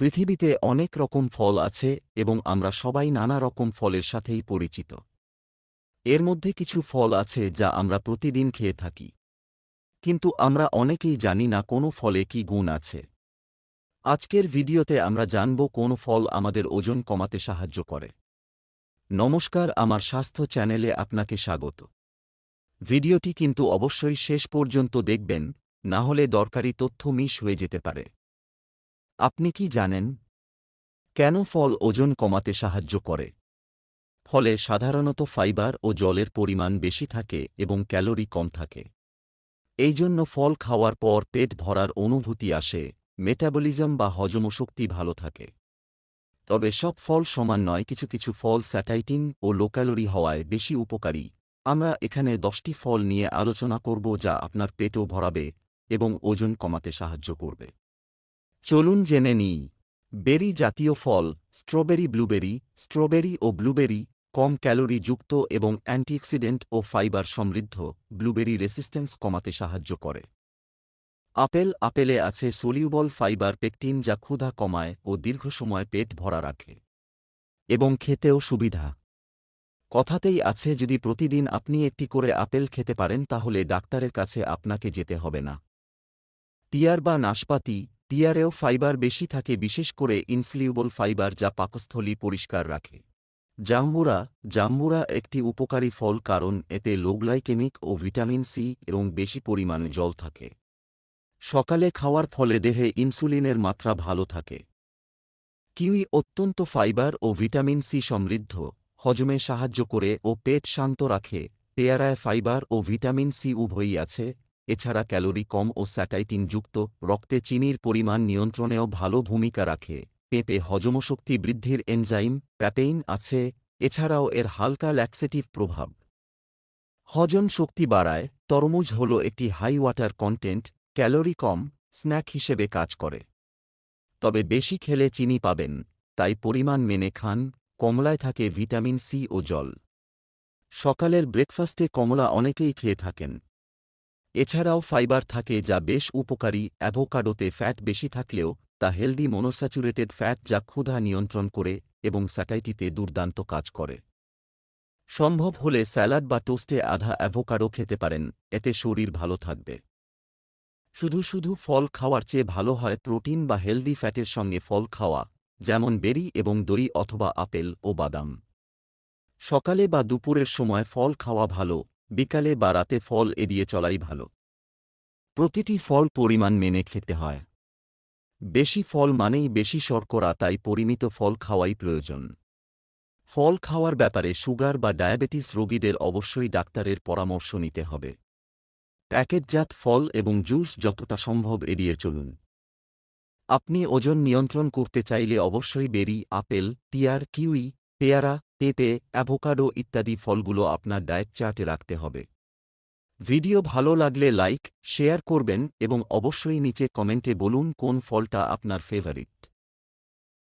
পৃথিবীতে অনেক রকম ফল আছে এবং আমরা সবাই নানা রকম ফলের সাথেই পরিচিত। এর মধ্যে কিছু ফল আছে যা আমরা প্রতিদিন খেয়ে থাকি। কিন্তু আমরা অনেকেই জানি না কোনো ফলে কি গুণ আছে। আজকের ভিডিওতে আমরা জানব কোন ফল আমাদের ওজন কমাতে সাহায্য করে। নমস্কার, আমার স্বাস্থ্য চ্যানেলে আপনাকে স্বাগত। ভিডিওটি কিন্তু অবশ্যই শেষ পর্যন্ত দেখবেন, না হলে দরকারি তথ্য মিস হয়ে যেতে পারে। আপনি কি জানেন? কেন ফল ওজন কমাতে সাহায্য করে? ফলে সাধারণত ফাইবার ও জলের পরিমাণ বেশি থাকে এবং ক্যালোরি কম থাকে। এই জন্য ফল খাওয়ার পর পেট ভরার অনুভূতি আসে, মেটাবলিজম বা হজমশক্তি ভালো থাকে। তবে সব ফল সমান নয়, কিছু কিছু ফল স্যাটাইটিন ও লোক্যালোরি হওয়ায় বেশি উপকারী। আমরা এখানে দশটি ফল নিয়ে আলোচনা করব যা আপনার পেটও ভরাবে এবং ওজন কমাতে সাহায্য করবে। চলুন জেনে নিই। বেরি জাতীয় ফল, স্ট্রবেরি ব্লুবেরি, স্ট্রবেরি ও ব্লুবেরি, কম ক্যালোরি যুক্ত এবং অ্যান্টিঅক্সিডেন্ট ও ফাইবার সমৃদ্ধ, ব্লুবেরি রেসিস্ট্যান্স কমাতে সাহায্য করে। আপেল, আপেলে আছে সোলিউবল ফাইবার পেকটিন যা ক্ষুধা কমায় ও দীর্ঘ সময় পেট ভরা রাখে। এবং খেতেও সুবিধা। কথাতেই আছে, যদি প্রতিদিন আপনি একটি করে আপেল খেতে পারেন, তাহলে ডাক্তারের কাছে আপনাকে যেতে হবে না। টিয়ার বা নাশপাতি টিয়ারেও ফাইবার বেশি থাকে, বিশেষ করে ইনসলিউবল ফাইবার যা পাকস্থলী পরিষ্কার রাখে। জাম্বুরা জাম্বুরা একটি উপকারী ফল কারণ এতে লোগ্লাইকেমিক ও ভিটামিন সি এবং বেশি পরিমাণে জল থাকে। সকালে খাওয়ার ফলে দেহে ইনসুলিনের মাত্রা ভালো থাকে। কিউই অত্যন্ত ফাইবার ও ভিটামিন সি সমৃদ্ধ, হজমে সাহায্য করে ও পেট শান্ত রাখে। পেয়ারায় ফাইবার ও ভিটামিন সি উভয়ই আছে এছাড়া ক্যালোরি কম ও স্যাটাইটিন যুক্ত, রক্তে চিনির পরিমাণ নিয়ন্ত্রণেও ভালো ভূমিকা রাখে। পেঁপে হজমশক্তি বৃদ্ধির এনজাইম, প্যাপেইন আছে, এছাড়াও এর হালকা ল্যাক্সেটিভ প্রভাব। হজম শক্তি বাড়ায়, তরমুজ হল একটি হাই ওয়াটার কন্টেন্ট, ক্যালোরি কম, স্ন্যাক হিসেবে কাজ করে। তবে বেশি খেলে চিনি পাবেন, তাই পরিমাণ মেনে খান, কমলায় থাকে ভিটামিন সি ও জল। সকালের ব্রেকফাস্টে কমলা অনেকেই খেয়ে থাকেন। এছাড়াও ফাইবার থাকে যা বেশ উপকারী, অ্যাভোকাডোতে ফ্যাট বেশি থাকলেও তা হেলদি মনোস্যাচুরেটেড ফ্যাট যা ক্ষুধা নিয়ন্ত্রণ করে এবং স্যাটাইটিতে দুর্দান্ত কাজ করে। সম্ভব হলে স্যালাড বা টোস্টে আধা অ্যাভোকাডো খেতে পারেন, এতে শরীর ভালো থাকবে। শুধু শুধু ফল খাওয়ার চেয়ে ভালো হয় প্রোটিন বা হেলদি ফ্যাটের সঙ্গে ফল খাওয়া, যেমন বেরি এবং দই অথবা আপেল ও বাদাম। সকালে বা দুপুরের সময় ফল খাওয়া ভালো বিকালে বা রাতে ফল এড়িয়ে চলাই ভালো। প্রতিটি ফল পরিমাণ মেনে খেতে হয়। বেশি ফল মানেই বেশি শর্করা, তাই পরিমিত ফল খাওয়াই প্রয়োজন। ফল খাওয়ার ব্যাপারে সুগার বা ডায়াবেটিস রোগীদের অবশ্যই ডাক্তারের পরামর্শ নিতে হবে। প্যাকেটজাত ফল এবং জুস যতটা সম্ভব এড়িয়ে চলুন। আপনি ওজন নিয়ন্ত্রণ করতে চাইলে অবশ্যই বেরি, আপেল, টিয়ার, কিউই, পেয়ারা পেঁপে অ্যাভোকাডো ইত্যাদি ফলগুলো আপনার ডায়েট চার্টে রাখতে হবে। ভিডিও ভালো লাগলে লাইক, শেয়ার করবেন এবং অবশ্যই নিচে কমেন্টে বলুন কোন ফলটা আপনার ফেভারিট